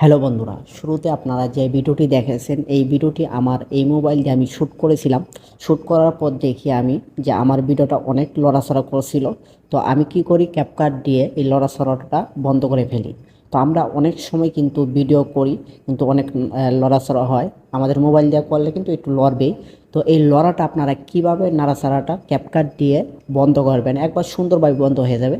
Hello বন্ধুরা, শুরুতে আপনারা যে ভিডিওটি দেখেছেন, এই ভিডিওটি আমার এই মোবাইল দিয়ে আমি শ্যুট করেছিলাম। শ্যুট করার পর দেখি আমি যে আমার ভিডিওটা অনেক লড়াচড়া করছিল। তো আমি কি করি ক্যাপকাট দিয়ে এই লড়াচড়াটা বন্ধ করে ফেলি। তো আমরা অনেক সময় কিন্তু ভিডিও করি, কিন্তু অনেক লড়াচড়া হয়। আমাদের মোবাইল দিয়ে করলে কিন্তু একটু লড়বেই। তো এই লড়াটা আপনারা কীভাবে নাড়াচাড়াটা ক্যাপকাট দিয়ে বন্ধ করবেন? একবার সুন্দরভাবে বন্ধ হয়ে যাবে।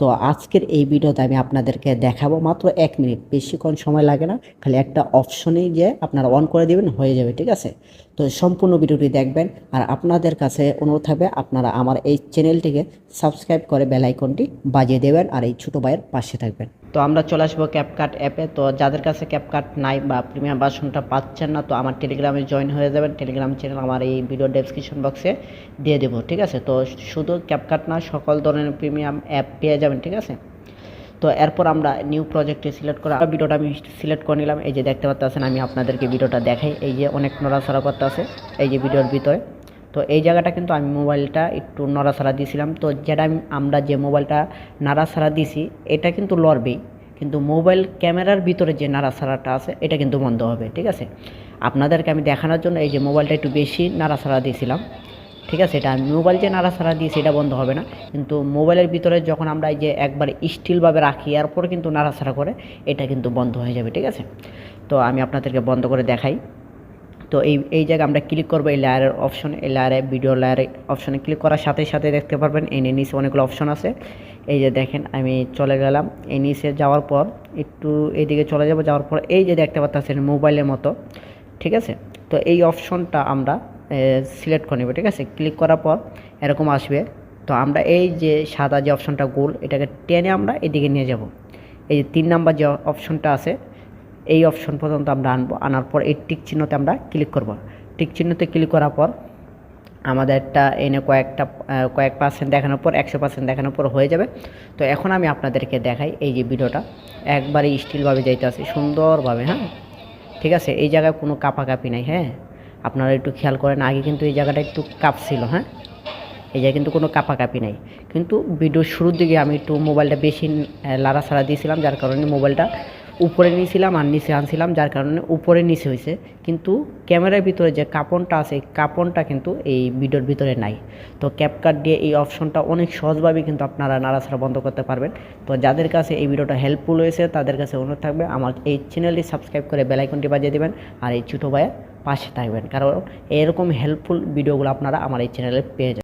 তো আজকের এই ভিডিওতে আমি আপনাদেরকে দেখাবো মাত্র এক মিনিট। বেশিক্ষণ সময় লাগে না, খালি একটা অপশনেই যে আপনারা অন করে দেবেন, হয়ে যাবে, ঠিক আছে? তো সম্পূর্ণ ভিডিওটি দেখবেন আর আপনাদের কাছে অনুরোধ থাকবে, আপনারা আমার এই চ্যানেলটিকে সাবস্ক্রাইব করে বেল আইকনটি বাজিয়ে দেবেন আর এই ছোটো ভাইয়ের পাশে থাকবেন। তো আমরা চলে আসব ক্যাপকাট অ্যাপে তো যাদের কাছে ক্যাপকাট নাই বা প্রিমিয়াম ভার্সনটা পাচ্ছেন না, তো আমার টেলিগ্রামে জয়েন হয়ে যাবেন। টেলিগ্রাম চ্যানেল আমার এই ভিডিও ডেসক্রিপশন বক্সে দিয়ে দেবো, ঠিক আছে? তো শুধু ক্যাপকাট না, সকল ধরনের প্রিমিয়াম অ্যাপ পেয়ে যাবেন। ঠিক আছে? তো এরপর আমরা নিউ প্রজেক্টে সিলেক্ট করা ভিডিওটা আমি সিলেক্ট করে নিলাম। এই যে দেখতে পাচ্ছেন আমি আপনাদেরকে ভিডিওটা দেখাই। এই যে অনেক নড়াচড়া করতে আছে এই যে ভিডিওর ভিতরে। তো এই জায়গাটা কিন্তু আমি মোবাইলটা একটু নড়াচড়া দিয়েছিলাম। তো যেটা আমরা যে মোবাইলটা নাড়াচাড়া দিছি এটা কিন্তু লড়বেই। কিন্তু মোবাইল ক্যামেরার ভিতরে যে নাড়াচাড়াটা আছে, এটা কিন্তু বন্ধ হবে, ঠিক আছে? আপনাদেরকে আমি দেখানোর জন্য এই যে মোবাইলটা একটু বেশি নাড়াচাড়া দিয়েছিলাম। ঠিক আছে, এটা মোবাইল যে নাড়াচাড়া দিয়ে সেটা বন্ধ হবে না। কিন্তু মোবাইলের ভিতরে যখন আমরা এই যে একবার স্টিলভাবে রাখি, এরপর কিন্তু নাড়াচাড়া করে, এটা কিন্তু বন্ধ হয়ে যাবে, ঠিক আছে? তো আমি আপনাদেরকে বন্ধ করে দেখাই। তো এই এই জায়গায় আমরা ক্লিক করব এই লেয়ারের অপশন এই লেয়ারে ভিডিও লেয়ারে অপশনে ক্লিক করার সাথে সাথে দেখতে পারবেন, এই নিচে অনেকগুলো অপশন আছে। এই যে দেখেন, আমি চলে গেলাম, এই নিচে যাওয়ার পর, একটু এইদিকে চলে যাব, যাওয়ার পর এই যে দেখতে পাচ্ছেন মোবাইলের মতো, ঠিক আছে? তো এই অপশনটা আমরা সিলেক্ট করে নেব, ঠিক আছে? ক্লিক করার পর এরকম আসবে। তো আমরা এই যে সাদা যে অপশনটা গোল, এটাকে টেনে আমরা এদিকে নিয়ে যাব। এই যে তিন নাম্বার যে অপশনটা আছে, এই অপশন পর্যন্ত আমরা আনব। আনার পর এই টিক চিহ্নতে আমরা ক্লিক করব। টিক চিহ্নতে ক্লিক করার পর আমাদেরটা এনে কয়েকটা কয়েক পার্সেন্ট দেখানোর পর, একশো পার্সেন্ট দেখানোর পর হয়ে যাবে। তো এখন আমি আপনাদেরকে দেখাই এই যে ভিডিওটা। একবারে স্টিলভাবে যাইতে আছে সুন্দরভাবে হ্যাঁ? ঠিক আছে? এই জায়গায় কোনো কাপাকাপি নাই হ্যাঁ? আপনারা একটু খেয়াল করেন, আগে কিন্তু এই জায়গাটা একটু কাপ ছিল হ্যাঁ? এই জায়গায় কিন্তু কোনো কাপাকাপি নাই। কিন্তু ভিডিওর শুরুর দিকে আমি একটু মোবাইলটা বেশি লাড়াছাড়া দিয়েছিলাম, যার কারণে মোবাইলটা উপরে নিয়েছিলাম আর নিচে আনছিলাম, যার কারণে উপরে নিচে হয়েছে কিন্তু ক্যামেরার ভিতরে যে কাপনটা আছে, এই কাপনটা কিন্তু এই ভিডিওর ভিতরে নাই। তো ক্যাপকাট দিয়ে এই অপশনটা অনেক সহজভাবে কিন্তু আপনারা নাড়াছাড়া বন্ধ করতে পারবেন। তো যাদের কাছে এই ভিডিওটা হেল্পফুল হয়েছে, তাদের কাছে অনুরোধ থাকবে, আমার এই চ্যানেলটি সাবস্ক্রাইব করে বেলাইকনটি বাজিয়ে দেবেন আর এই ছোটো ভাইয়ের পাশে থাকবেন। কারণ এরকম হেল্পফুল ভিডিওগুলো আপনারা আমার এই চ্যানেলে পেয়ে যাবেন।